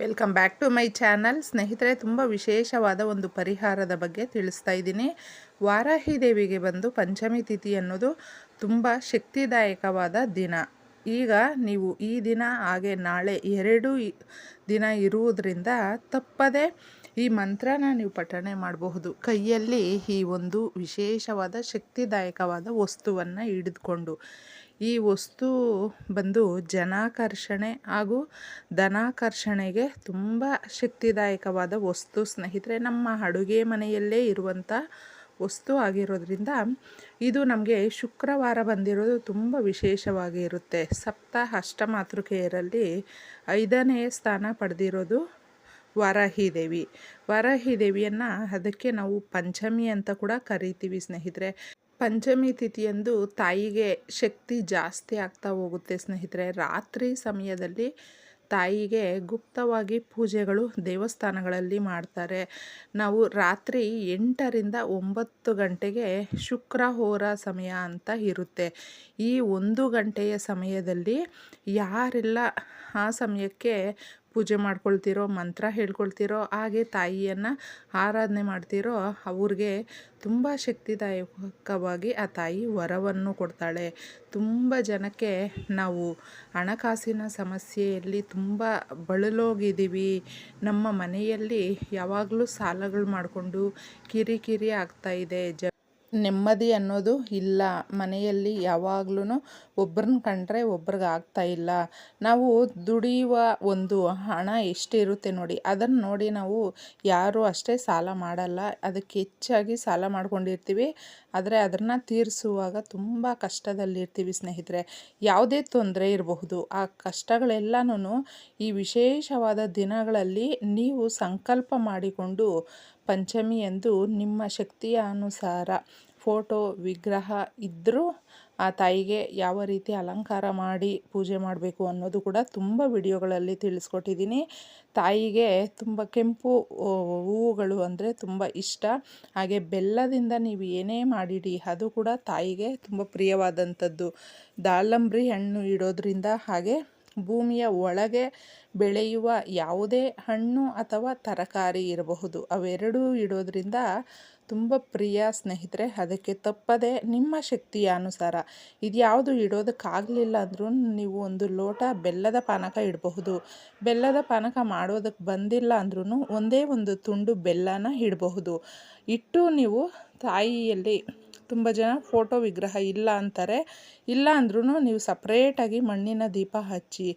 Welcome back to my channel. ಸ್ನೇಹಿತರೆ, ತುಂಬ ವಿಶೇಷವಾದ ಒಂದು ಪರಿಹಾರದ ಬಗ್ಗೆ ತಿಳಿಸ್ತಾ ಇದ್ದೀನಿ. ವಾರಾಹಿ ದೇವಿಗೆ ಬಂದು ಪಂಚಮಿ ತಿಥಿ ಅನ್ನೋದು ತುಂಬ ಶಕ್ತಿದಾಯಕವಾದ ದಿನ. ಈಗ ನೀವು ಈ ದಿನ, ಹಾಗೆ ನಾಳೆ ಎರಡು ದಿನ ಇರುವುದರಿಂದ ತಪ್ಪದೆ ಈ ಮಂತ್ರನ ನೀವು ಪಠಣೆ ಮಾಡಬಹುದು. ಕೈಯಲ್ಲಿ ಈ ಒಂದು ವಿಶೇಷವಾದ ಶಕ್ತಿದಾಯಕವಾದ ವಸ್ತುವನ್ನು ಹಿಡಿದುಕೊಂಡು. ಈ ವಸ್ತು ಬಂದು ಜನಾಕರ್ಷಣೆ ಹಾಗೂ ಧನಾಕರ್ಷಣೆಗೆ ತುಂಬ ಶಕ್ತಿದಾಯಕವಾದ ವಸ್ತು. ಸ್ನೇಹಿತರೆ, ನಮ್ಮ ಅಡುಗೆ ಮನೆಯಲ್ಲೇ ಇರುವಂಥ ವಸ್ತು ಆಗಿರೋದ್ರಿಂದ ಇದು ನಮಗೆ ಶುಕ್ರವಾರ ಬಂದಿರೋದು ತುಂಬ ವಿಶೇಷವಾಗಿ ಇರುತ್ತೆ. ಸಪ್ತ ಅಷ್ಟಮಾತೃಕೆಯರಲ್ಲಿ ಐದನೇ ಸ್ಥಾನ ಪಡೆದಿರೋದು ವಾರಾಹಿ ದೇವಿ ವಾರಾಹಿ ದೇವಿಯನ್ನು ಅದಕ್ಕೆ ನಾವು ಪಂಚಮಿ ಅಂತ ಕೂಡ ಕರಿತೀವಿ ಸ್ನೇಹಿತರೆ. ಪಂಚಮಿ ತಿಥಿಯಂದು ತಾಯಿಗೆ ಶಕ್ತಿ ಜಾಸ್ತಿ ಆಗ್ತಾ ಹೋಗುತ್ತೆ ಸ್ನೇಹಿತರೆ. ರಾತ್ರಿ ಸಮಯದಲ್ಲಿ ತಾಯಿಗೆ ಗುಪ್ತವಾಗಿ ಪೂಜೆಗಳು ದೇವಸ್ಥಾನಗಳಲ್ಲಿ ಮಾಡ್ತಾರೆ. ನಾವು ರಾತ್ರಿ ಎಂಟರಿಂದ ಒಂಬತ್ತು ಗಂಟೆಗೆ ಶುಕ್ರಹೋರ ಸಮಯ ಅಂತ ಇರುತ್ತೆ. ಈ ಒಂದು ಗಂಟೆಯ ಸಮಯದಲ್ಲಿ ಯಾರೆಲ್ಲ ಆ ಸಮಯಕ್ಕೆ ಪೂಜೆ ಮಾಡ್ಕೊಳ್ತಿರೋ, ಮಂತ್ರ ಹೇಳ್ಕೊಳ್ತಿರೋ, ಹಾಗೆ ತಾಯಿಯನ್ನು ಆರಾಧನೆ ಮಾಡ್ತಿರೋ ಅವ್ರಿಗೆ ತುಂಬ ಶಕ್ತಿದಾಯಕವಾಗಿ ಆ ತಾಯಿ ವರವನ್ನು ಕೊಡ್ತಾಳೆ. ತುಂಬ ಜನಕ್ಕೆ ನಾವು ಹಣಕಾಸಿನ ಸಮಸ್ಯೆಯಲ್ಲಿ ತುಂಬ ಬಳಲೋಗಿದ್ದೀವಿ. ನಮ್ಮ ಮನೆಯಲ್ಲಿ ಯಾವಾಗಲೂ ಸಾಲಗಳು ಮಾಡಿಕೊಂಡು ಕಿರಿಕಿರಿ ಆಗ್ತಾಯಿದೆ ಜ ನೆಮ್ಮದಿ ಅನ್ನೋದು ಇಲ್ಲ. ಮನೆಯಲ್ಲಿ ಯಾವಾಗ್ಲೂ ಒಬ್ರನ್ನ ಕಂಡ್ರೆ ಒಬ್ರಿಗೆ ಆಗ್ತಾ ಇಲ್ಲ. ನಾವು ದುಡಿಯುವ ಒಂದು ಹಣ ಎಷ್ಟಿರುತ್ತೆ ನೋಡಿ, ಅದನ್ನು ನೋಡಿ ನಾವು ಯಾರೂ ಅಷ್ಟೇ ಸಾಲ ಮಾಡಲ್ಲ. ಅದಕ್ಕೆ ಹೆಚ್ಚಾಗಿ ಸಾಲ ಮಾಡ್ಕೊಂಡಿರ್ತೀವಿ. ಆದರೆ ಅದನ್ನು ತೀರಿಸುವಾಗ ತುಂಬ ಕಷ್ಟದಲ್ಲಿರ್ತೀವಿ ಸ್ನೇಹಿತರೆ. ಯಾವುದೇ ತೊಂದರೆ ಇರಬಹುದು. ಆ ಕಷ್ಟಗಳೆಲ್ಲನೂ ಈ ವಿಶೇಷವಾದ ದಿನಗಳಲ್ಲಿ ನೀವು ಸಂಕಲ್ಪ ಮಾಡಿಕೊಂಡು ಪಂಚಮಿಯಂದು ನಿಮ್ಮ ಶಕ್ತಿಯ ಅನುಸಾರ ಫೋಟೋ, ವಿಗ್ರಹ ಇದ್ದರೂ ಆ ತಾಯಿಗೆ ಯಾವ ರೀತಿ ಅಲಂಕಾರ ಮಾಡಿ ಪೂಜೆ ಮಾಡಬೇಕು ಅನ್ನೋದು ಕೂಡ ತುಂಬ ವಿಡಿಯೋಗಳಲ್ಲಿ ತಿಳಿಸ್ಕೊಟ್ಟಿದ್ದೀನಿ. ತಾಯಿಗೆ ತುಂಬ ಕೆಂಪು ಹೂವುಗಳು ಅಂದರೆ ತುಂಬ ಇಷ್ಟ. ಹಾಗೆ ಬೆಲ್ಲದಿಂದ ನೀವು ಏನೇ ಮಾಡಿಡಿ, ಅದು ಕೂಡ ತಾಯಿಗೆ ತುಂಬ ಪ್ರಿಯವಾದಂಥದ್ದು. ದಾಳಂಬ್ರಿ ಹಣ್ಣು ಇಡೋದ್ರಿಂದ ಹಾಗೆ ಭೂಮಿಯ ಒಳಗೆ ಬೆಳೆಯುವ ಯಾವುದೇ ಹಣ್ಣು ಅಥವಾ ತರಕಾರಿ ಇರಬಹುದು. ಅವೆರಡೂ ಇಡೋದ್ರಿಂದ ತುಂಬ ಪ್ರಿಯ ಸ್ನೇಹಿತರೆ, ಅದಕ್ಕೆ ತಪ್ಪದೆ ನಿಮ್ಮ ಶಕ್ತಿಯ ಅನುಸಾರ. ಇದು ಯಾವುದು ಇಡೋದಕ್ಕಾಗಲಿಲ್ಲ ಅಂದರೂ ನೀವು ಒಂದು ಲೋಟ ಬೆಲ್ಲದ ಪಾನಕ ಇಡಬಹುದು. ಬೆಲ್ಲದ ಪಾನಕ ಮಾಡೋದಕ್ಕೆ ಬಂದಿಲ್ಲ ಅಂದ್ರೂ ಒಂದೇ ಒಂದು ತುಂಡು ಬೆಲ್ಲನ ಇಡಬಹುದು. ಇಟ್ಟು ನೀವು ತಾಯಿಯಲ್ಲಿ ತುಂಬ ಜನ ಫೋಟೋ ವಿಗ್ರಹ ಇಲ್ಲ ಅಂತಾರೆ. ಇಲ್ಲ ಅಂದ್ರೂ ನೀವು ಸಪ್ರೇಟಾಗಿ ಮಣ್ಣಿನ ದೀಪ ಹಚ್ಚಿ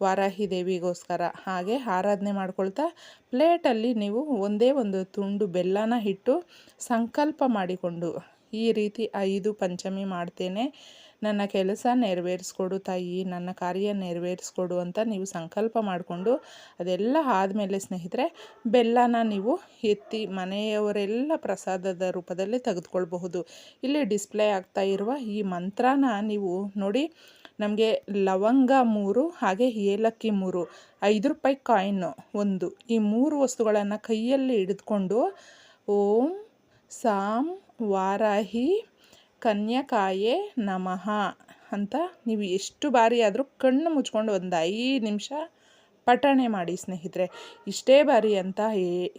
ವಾರಾಹಿ ದೇವಿಗೋಸ್ಕರ ಹಾಗೆ ಆರಾಧನೆ ಮಾಡ್ಕೊಳ್ತಾ ಪ್ಲೇಟಲ್ಲಿ ನೀವು ಒಂದೇ ಒಂದು ತುಂಡು ಬೆಲ್ಲನ ಇಟ್ಟು ಸಂಕಲ್ಪ ಮಾಡಿಕೊಂಡು ಈ ರೀತಿ ಐದು ಪಂಚಮಿ ಮಾಡ್ತೇನೆ. ನನ್ನ ಕೆಲಸ ನೆರವೇರಿಸ್ಕೊಡು ತಾಯಿ, ನನ್ನ ಕಾರ್ಯ ನೆರವೇರಿಸ್ಕೊಡು ಅಂತ ನೀವು ಸಂಕಲ್ಪ ಮಾಡಿಕೊಂಡು ಅದೆಲ್ಲ ಆದಮೇಲೆ ಸ್ನೇಹಿತರೆ, ಬೆಲ್ಲನ ನೀವು ಎತ್ತಿ ಮನೆಯವರೆಲ್ಲ ಪ್ರಸಾದದ ರೂಪದಲ್ಲಿ ತೆಗೆದುಕೊಳ್ಬಹುದು. ಇಲ್ಲಿ ಡಿಸ್ಪ್ಲೇ ಆಗ್ತಾ ಇರುವ ಈ ಮಂತ್ರನ ನೀವು ನೋಡಿ, ನಮಗೆ ಲವಂಗ ಮೂರು, ಹಾಗೆ ಏಲಕ್ಕಿ ಮೂರು, ಐದು ರೂಪಾಯಿ ಕಾಯಿನ್ ಒಂದು. ಈ ಮೂರು ವಸ್ತುಗಳನ್ನು ಕೈಯಲ್ಲಿ ಹಿಡಿದುಕೊಂಡು ಓಂ, ಸಾಂ ವಾರಾಹಿ ಕನ್ಯಕಾಯೇ ನಮಃ ಅಂತ ನೀವು ಎಷ್ಟು ಬಾರಿ ಆದರೂ ಕಣ್ಣು ಮುಚ್ಕೊಂಡು ಒಂದು ಐದು ನಿಮಿಷ ಪಠಣೆ ಮಾಡಿ ಸ್ನೇಹಿತರೆ. ಇಷ್ಟೇ ಬಾರಿ ಅಂತ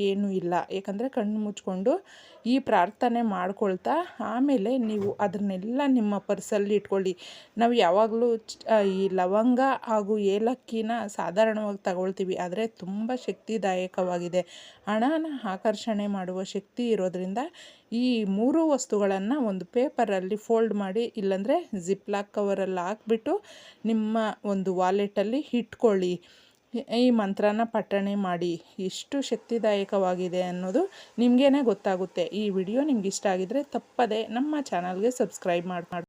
ಏನೂ ಇಲ್ಲ. ಏಕೆಂದರೆ ಕಣ್ಣು ಮುಚ್ಕೊಂಡು ಈ ಪ್ರಾರ್ಥನೆ ಮಾಡ್ಕೊಳ್ತಾ ಆಮೇಲೆ ನೀವು ಅದನ್ನೆಲ್ಲ ನಿಮ್ಮ ಪರ್ಸಲ್ಲಿ ಇಟ್ಕೊಳ್ಳಿ. ನಾವು ಯಾವಾಗಲೂ ಈ ಲವಂಗ ಹಾಗೂ ಏಲಕ್ಕಿನ ಸಾಧಾರಣವಾಗಿ ತಗೊಳ್ತೀವಿ. ಆದರೆ ತುಂಬ ಶಕ್ತಿದಾಯಕವಾಗಿದೆ. ಹಣನ ಆಕರ್ಷಣೆ ಮಾಡುವ ಶಕ್ತಿ ಇರೋದರಿಂದ ಈ ಮೂರು ವಸ್ತುಗಳನ್ನು ಒಂದು ಪೇಪರಲ್ಲಿ ಫೋಲ್ಡ್ ಮಾಡಿ, ಇಲ್ಲಾಂದರೆ ಜಿಪ್ಲಾಕ್ ಕವರಲ್ಲಿ ಹಾಕ್ಬಿಟ್ಟು ನಿಮ್ಮ ಒಂದು ವಾಲೆಟಲ್ಲಿ ಇಟ್ಕೊಳ್ಳಿ. ಈ ಮಂತ್ರನ ಪಠಣೆ ಮಾಡಿ ಎಷ್ಟು ಶಕ್ತಿದಾಯಕವಾಗಿದೆ ಅನ್ನೋದು ನಿಮಗೇನೆ ಗೊತ್ತಾಗುತ್ತೆ. ಈ ವಿಡಿಯೋ ನಿಮ್ಗೆ ಇಷ್ಟ ಆಗಿದರೆ ತಪ್ಪದೆ ನಮ್ಮ ಚಾನಲ್ಗೆ ಸಬ್ಸ್ಕ್ರೈಬ್ ಮಾಡಿ